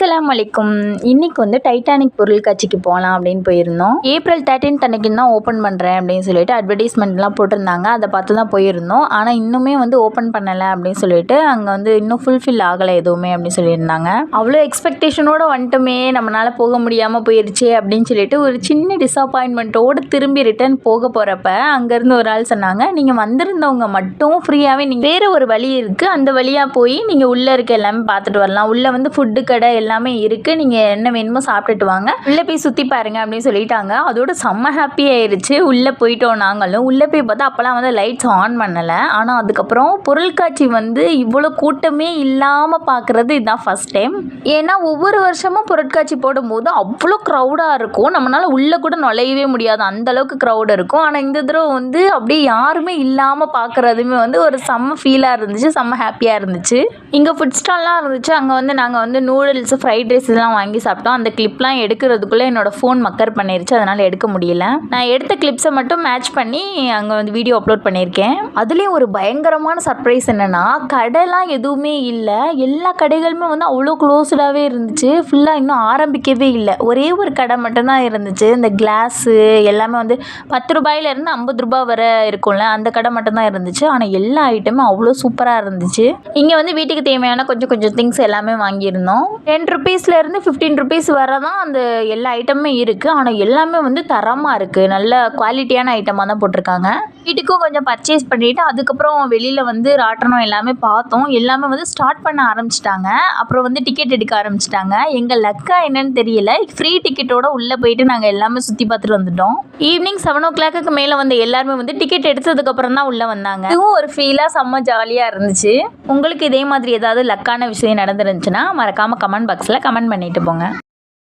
அஸ்லாம் வலைக்கும் இன்னைக்கு வந்து டைட்டானிக் பொருட்காட்சிக்கு போகலாம் அப்படின்னு போயிருந்தோம். ஏப்ரல் தேர்ட்டீன் அன்னைக்கு தான் ஓப்பன் பண்ணுறேன் அப்படின்னு சொல்லிட்டு அட்வர்டைஸ்மெண்ட்லாம் போட்டிருந்தாங்க. அதை பார்த்து தான் போயிருந்தோம். ஆனால் இன்னுமே வந்து ஓப்பன் பண்ணலை அப்படின்னு சொல்லிட்டு அங்கே வந்து இன்னும் ஃபுல்ஃபில் ஆகலை எதுவுமே அப்படின்னு சொல்லியிருந்தாங்க. அவ்வளோ எக்ஸ்பெக்டேஷனோட வந்துட்டுமே. நம்மளால் போக முடியாமல் போயிருச்சே அப்படின்னு சொல்லிட்டு ஒரு சின்ன டிசப்பாயின்மெண்ட்டோடு திரும்பி ரிட்டர்ன் போக போகிறப்ப அங்கேருந்து ஒரு ஆள் சொன்னாங்க நீங்கள் வந்திருந்தவங்க மட்டும் ஃப்ரீயாகவே நீங்கள் வேறு ஒரு வழி இருக்குது அந்த வழியாக போய் நீங்கள் உள்ளே இருக்க எல்லாமே பார்த்துட்டு வரலாம். உள்ளே வந்து ஃபுட்டு கடை எல்லாம் எல்லாமே இருக்குது நீங்கள் என்ன வேணுமோ சாப்பிட்டுட்டு வாங்க. உள்ளே போய் சுற்றி பாருங்க அப்படின்னு சொல்லிட்டாங்க. அதோட செம்ம ஹாப்பி ஆயிருச்சு. உள்ளே போயிட்டோம் நாங்களும். உள்ளே போய் பார்த்தா அப்போல்லாம் வந்து லைட்ஸ் ஆன் பண்ணலை. ஆனால் அதுக்கப்புறம் பொருட்காட்சி வந்து இவ்வளோ கூட்டமே இல்லாமல் பார்க்குறது இதுதான் ஃபஸ்ட் டைம் ஏன்னா ஒவ்வொரு வருஷமும் பொருட்காட்சி போடும்போது அவ்வளோ க்ரௌடாக இருக்கும். நம்மளால் உள்ளே கூட நுழையவே முடியாது. அந்தளவுக்கு க்ரௌட் இருக்கும். ஆனால் இந்த தடவை வந்து அப்படியே யாருமே இல்லாமல் பார்க்குறதுமே வந்து ஒரு செம்ம ஃபீலாக இருந்துச்சு. செம்ம ஹாப்பியாக இருந்துச்சு. இங்கே ஃபுட் ஸ்டால்லாம் இருந்துச்சு. அங்கே வந்து நாங்கள் வந்து நூடுல்ஸ் ஃப்ரைட் ரைஸ் இதெல்லாம் வாங்கி சாப்பிட்டோம். அந்த கிளிப்லாம் எடுக்கிறதுக்குள்ளே என்னோடய ஃபோன் மக்கர் பண்ணிருச்சு. அதனால் எடுக்க முடியல. நான் எடுத்த கிளிப்ஸை மட்டும் மேட்ச் பண்ணி அங்கே வந்து வீடியோ அப்லோட் பண்ணியிருக்கேன். அதுலேயும் ஒரு பயங்கரமான சர்ப்ரைஸ் என்னென்னா கடைலாம் எதுவுமே இல்லை. எல்லா கடைகளுமே வந்து அவ்வளோ க்ளோஸ்டாகவே இருந்துச்சு. ஃபுல்லாக இன்னும் ஆரம்பிக்கவே இல்லை. ஒரே ஒரு கடை மட்டும்தான் இருந்துச்சு. இந்த கிளாஸு எல்லாமே வந்து பத்து ரூபாயிலேருந்து ஐம்பது ரூபாய் வரை இருக்கும்ல அந்த கடை மட்டும்தான் இருந்துச்சு. ஆனால் எல்லா ஐட்டமும் அவ்வளோ சூப்பராக இருந்துச்சு. இங்கே வந்து வீட்டுக்கு தேவையான கொஞ்சம் கொஞ்சம் திங்ஸ் எல்லாமே வாங்கியிருந்தோம். டென் ருபீஸ்லேருந்து ஃபிஃப்டீன் ருபீஸ் வர தான் அந்த எல்லா ஐட்டமுமே இருக்குது ஆனால் எல்லாமே வந்து தரமாக இருக்குது நல்ல குவாலிட்டியான ஐட்டமாக தான் போட்டிருக்காங்க. வீட்டுக்கும் கொஞ்சம் பர்ச்சேஸ் பண்ணிவிட்டு அதுக்கப்புறம் வெளியில் வந்து ராட்டனம் எல்லாமே பார்த்தோம். எல்லாமே வந்து ஸ்டார்ட் பண்ண ஆரம்பிச்சிட்டாங்க. அப்புறம் வந்து டிக்கெட் எடுக்க ஆரம்பிச்சிட்டாங்க. எங்கள் லக்கா என்னன்னு தெரியல. ஃப்ரீ டிக்கெட்டோட உள்ளே போயிட்டு நாங்கள் எல்லாமே சுற்றி பார்த்துட்டு வந்துட்டோம். ஈவினிங் செவன் ஓ கிளாக்கு மேலே வந்து எல்லாருமே வந்து டிக்கெட் எடுத்ததுக்கப்புறம் தான் உள்ளே வந்தாங்க. இதுவும் ஒரு ஃபீலாக செம்ம ஜாலியாக இருந்துச்சு. உங்களுக்கு இதே மாதிரி ஏதாவது லக்கான விஷயம் நடந்துருந்துச்சுன்னா மறக்காமல் கமெண்ட் பாக்ஸில் கமெண்ட் பண்ணிட்டு போங்க.